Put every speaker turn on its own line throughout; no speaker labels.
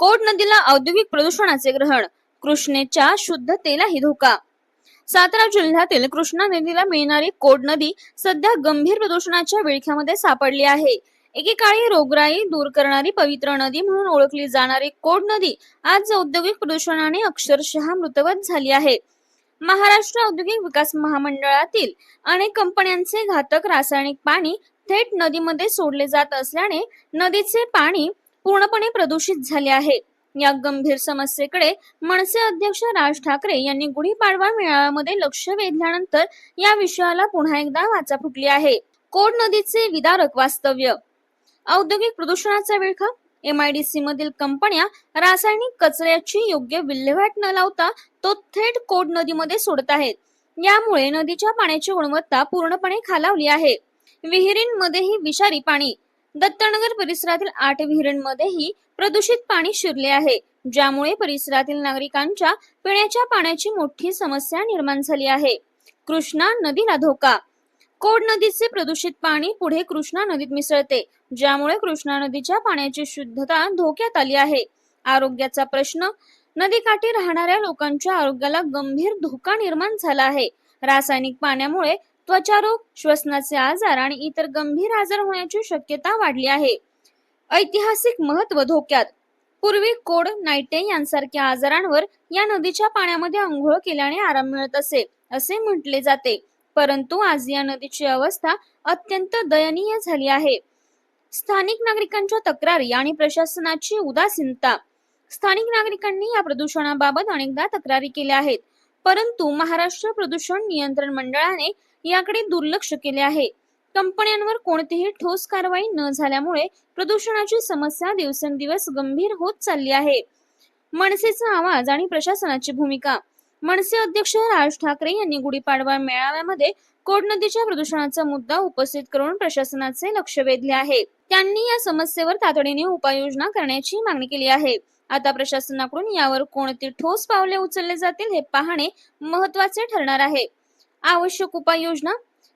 Code नदीला औद्योगिक प्रदूषणाचे ग्रहण कृष्णेच्या शुद्धतेलाही धोका. सातारा जिल्ह्यातील कृष्णा नदीला मिळणारी कोड नदी सध्या गंभीर प्रदूषणाच्या विळख्यामध्ये सापडली आहे. एकेकाळी रोगराई दूर करणारी पवित्र नदी म्हणून ओळखली जाणारी कोड नदी आज औद्योगिक प्रदूषणाने अक्षरशः मृतवत झाली आहे. महाराष्ट्र औद्योगिक विकास महामंडळातील अनेक कंपन्यांचे घातक रासायनिक पाणी थेट नदीमध्ये सोडले जात असल्याने नदीचे पाणी पूर्णपणे प्रदूषित झाले आहे. या गंभीर समस्येकडे मनसे अध्यक्ष राज ठाकरे यांनी गुढीपाडवा मेळाव्यामध्ये लक्ष वेधल्यानंतर या विषयाला पुन्हा एकदा वाचा फुटली आहे. कोड नदीचे विदारक वास्तव्य. औद्योगिक प्रदूषणाचा विळखा. एमआयडीसी मधील कंपन्या रासायनिक कचऱ्याची योग्य विल्हेवाट न लावता तो थेट कोड नदीमध्ये सोडत आहेत. यामुळे नदीच्या पाण्याची गुणवत्ता पूर्णपणे खालावली आहे. विहिरींमध्येही विषारी पाणी. दत्तनगर परिसरातील आठ विहिरींमध्येही प्रदूषित पाणी शिरले आहे ज्यामुळे परिसरातील नागरिकांच्या पिण्याच्या पाण्याची मोठी समस्या निर्माण झाली आहे. कृष्णा नदीला धोका. कोड नदीचे प्रदूषित पाणी पुढे कृष्णा नदीत मिसळते ज्यामुळे कृष्णा नदीच्या पाण्याची शुद्धता धोक्यात आली आहे. आरोग्याचा प्रश्न नदीकाठी राहणाऱ्या लोकांच्या आरोग्याला गंभीर धोका निर्माण झाला आहे. रासायनिक पाण्यामुळे त्वचारोग श्वसनाचे आजार आणि इतर गंभीर आजार होण्याची शक्यता वाढली आहे. ऐतिहासिक महत्त्व धोक्यात. पूर्वी कोड नायटे यांसारख्या आजारांवर या नदीच्या पाण्यामध्ये आंघोळ केल्याने आराम मिळत असे असे म्हटले जाते. परंतु आज या नदीची अवस्था अत्यंत दयनीय झाली आहे. स्थानिक नागरिकांच्या तक्रारी आणि प्रशासनाची उदासीनता. स्थानिक नागरिकांनी या प्रदूषणाबाबत अनेकदा तक्रारी केल्या आहेत. परंतु महाराष्ट्र प्रदूषण नियंत्रण मंडळाने याकडे दुर्लक्ष केले आहे. कंपन्यांवर कोणतीही ठोस कारवाई न झाल्यामुळे प्रदूषणाची समस्या दिवसेंदिवस गंभीर होत चालली आहे. मनसेचा आवाज आणि प्रशासनाची भूमिका. मनसे अध्यक्ष राज ठाकरे यांनी गुढीपाडवा मेळाव्यामध्ये कोड नदीच्या प्रदूषणाचा मुद्दा उपस्थित करून प्रशासनाचे लक्ष वेधले आहे. त्यांनी या समस्येवर तातडीने उपाययोजना करण्याची मागणी केली आहे. आता प्रशासनाकडून यावर कोणती ठोस पावले उचलले जातील हे पाहणे महत्त्वाचे ठरणार आहे. आवश्यक उपाययोजना.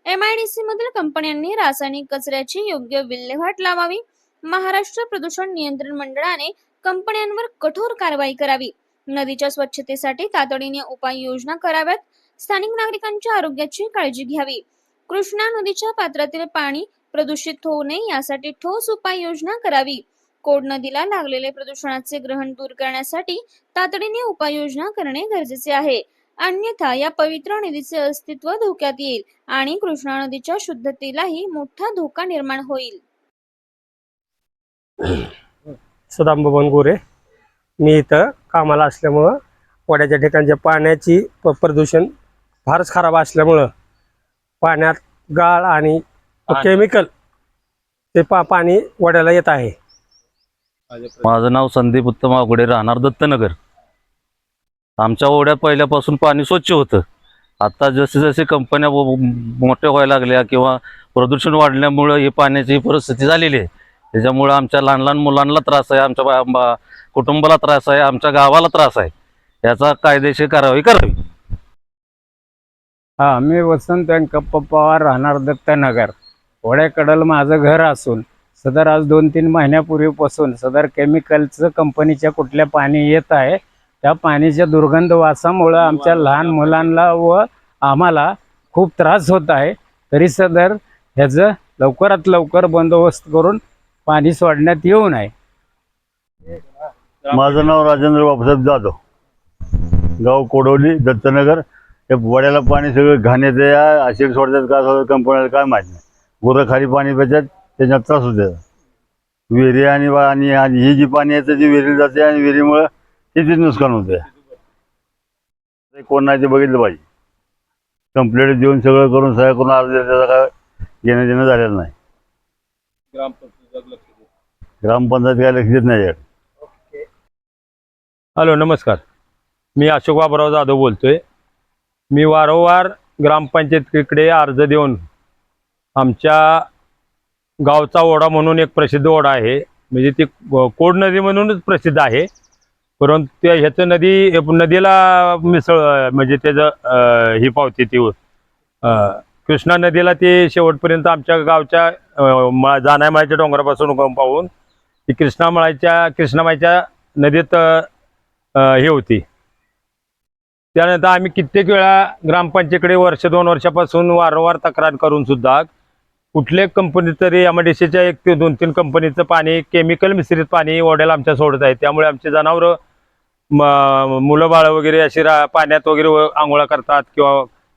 एमआयडीसी मधील कंपन्यांनी रासायनिक कचऱ्याची योग्य विल्हेवाट लावावी. महाराष्ट्र प्रदूषण नियंत्रण मंडळाने कंपन्यांवर कठोर कारवाई करावी. नदीच्या स्वच्छतेसाठी तातडीने उपाययोजना कराव्यात. स्थानिक नागरिकांच्या आरोग्याची काळजी घ्यावी. कृष्णा नदीच्या पात्रातील पाणी प्रदूषित होऊ नये यासाठी ठोस उपाययोजना करावी. कोड नदीला लागलेले प्रदूषणाचे ग्रहण दूर करण्यासाठी तातडीने उपाययोजना करणे गरजेचे आहे. अन्यथा या पवित्र नदीचे अस्तित्व धोक्यात येईल आणि कृष्णा नदीच्या शुद्धतेलाही मोठा धोका निर्माण होईल.
सदाम बबन गोरे मी इथं कामाला असल्यामुळं वड्याच्या ठिकाणच्या पाण्याची प प्रदूषण फारच खराब असल्यामुळं पाण्यात गाळ आणि केमिकल ते पा पाणी वड्याला येत आहे.
माझं नाव संदीप उत्तम अवघडे राहणार दत्तनगर. आमच्या ओढ्यात पहिल्यापासून पाणी स्वच्छ होतं. आता जसे जसे कंपन्या मोठ्या व्हायला लागल्या किंवा प्रदूषण वाढल्यामुळं ही पाण्याची परिस्थिती झालेली आहे. त्याच्यामुळं आमच्या लहान लहान मुलांना त्रास आहे आमच्या कुटुंबाला त्रास आहे आमच्या गावाला त्रास आहे. याचा कायदेशीर कारवाई करावी.
हा मी वसंत व्यंकप्पा पवार राहणार दत्तनगर. ओढ्याकडलं माझं घर असून सदर आज दोन तीन महिन्यापूर्वीपासून सदर केमिकलचं कंपनीच्या कुठल्या पाणी येत आहे त्या पाण्याच्या दुर्गंध वासामुळं आमच्या लहान मुलांना व आम्हाला खूप त्रास होत आहे. तरी सदर ह्याचं लवकरात लवकर बंदोबस्त करून पाणी सोडण्यात येऊ नये.
माझं नाव राजेंद्र बापूसाहेब जाधव. गाव कोडवली दत्तनगर. हे वड्याला पाणी सगळं घाण्यात या ॲसिड सोडतात का सोडतात कंपन्याला काय माहीत नाही. गुरं खाली पाणी पितात त्याच्यात त्रास होते विहिरी आणि आणि ही जी पाणी येतं ती विहिरीला जाते आणि विहिरीमुळं तिथे नुकसान होते ते कोण नाही ते बघितलं पाहिजे. कंप्लेंट देऊन सगळं करून सगळं करून अर्ज त्याचा काय घेणं देणं झालेलं नाही. ग्रामपंचायत काय लक्ष देत नाही
हॅलो नमस्कार. मी अशोक बाबराव जाधव बोलतोय. मी वारंवार ग्रामपंचायतीकडे अर्ज देऊन आमच्या गावचा ओढा म्हणून एक प्रसिद्ध ओढा आहे. म्हणजे ती कोड नदी म्हणूनच प्रसिद्ध आहे. परंतु त्या ह्याचं नदी नदीला मिसळ म्हणजे त्याचं ही पावते ती कृष्णा नदीला ते शेवटपर्यंत आमच्या गावच्या अं, जाण्यामाळ्याच्या डोंगरापासून पाहून ती कृष्णामाळ्याच्या कृष्णामाईच्या नदीत हे होती. त्यानंतर आम्ही कित्येक वेळा ग्रामपंचायतीकडे वर्ष दोन वर्षापासून वारंवार तक्रार करून सुद्धा कुठल्या कंपनी तरी एम डी सीच्या एक ते दोन तीन कंपनीचं पाणी केमिकल मिश्रित पाणी ओढ्याला आमच्या सोडत आहे. त्यामुळे आमचे जनावरं मुलं बाळं वगैरे अशी पाण्यात वगैरे आंघोळा करतात किंवा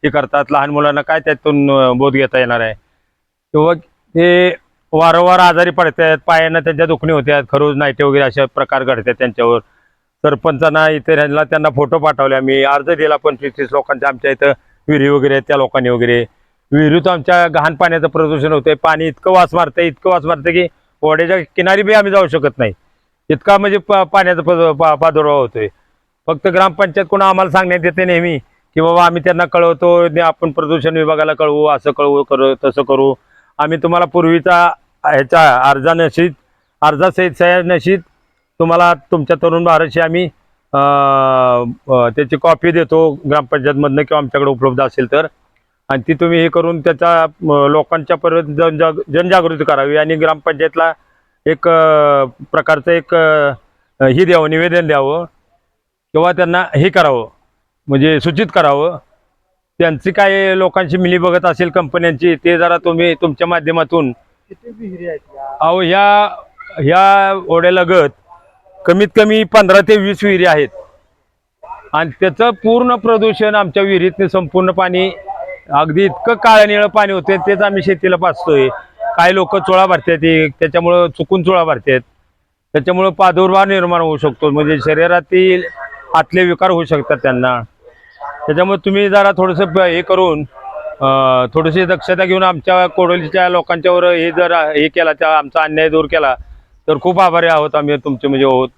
हे करतात. लहान मुलांना काय त्यातून बोध घेता येणार आहे? किंवा ते वारंवार आजारी पडतात पायांना त्यांच्या दुखणी होत्यात खरोज नायटे वगैरे अशा प्रकार घडतात त्यांच्यावर. सरपंचांना इथे ह्यांना त्यांना फोटो पाठवले आम्ही. अर्ज दिला पंचवीस तीस लोकांच्या आमच्या इथं विहिरी वगैरे आहेत त्या लोकांनी वगैरे. विहिरीत आमच्या घाण पाण्याचं प्रदूषण होतंय. पाणी इतकं वास मारतंय इतकं वास मारतं की ओढ्याच्या किनारी बी आम्ही जाऊ शकत नाही. इतका म्हणजे पाण्याचा प्रादुर्भाव होतोय. फक्त ग्रामपंचायत कोण आम्हाला सांगण्यात येते नेहमी की बाबा आम्ही त्यांना कळवतो आपण प्रदूषण विभागाला कळवू असं कळवू करू तसं करू. आम्ही तुम्हाला पूर्वीचा ह्याच्या अर्जानशीत अर्जासहित सह्यानशीत तुम्हाला तुमच्या तरुण भारतशी आम्ही त्याची कॉपी देतो ग्रामपंचायतमधनं किंवा आमच्याकडे उपलब्ध असेल तर. आणि ती तुम्ही हे करून त्याचा अं, लोकांच्या पर्यंत जनजाग जनजागृती करावी आणि ग्रामपंचायतला एक प्रकारचं एक हे द्यावं निवेदन द्यावं किंवा त्यांना हे करावं म्हणजे सूचित करावं. त्यांची काय लोकांची मिली बघत असेल कंपन्यांची ते जरा तुम्ही तुमच्या माध्यमातून अहो ह्या ह्या ओढ्यालगत कमीत कमी पंधरा ते वीस विहिरी आहेत. आणि त्याचं पूर्ण प्रदूषण आमच्या विहिरीतनं संपूर्ण पाणी अगदी इतकं काळं निळं पाणी होते तेच आम्ही शेतीला पाचतोय. काही लोक चोळा भरतात त्याच्यामुळं चुकून चोळा भरतात. त्याच्यामुळं प्रादुर्भाव निर्माण होऊ शकतो. म्हणजे शरीरातील आतले विकार होऊ शकतात त्यांना. त्याच्यामुळे तुम्ही जरा थोडंसं हे करून थोडीशी दक्षता घेऊन आमच्या कोडोलीच्या लोकांच्यावर हे जर हे केला त्या आमचा अन्याय दूर केला तर खूप आभारी आहोत आम्ही तुमचे म्हणजे आहोत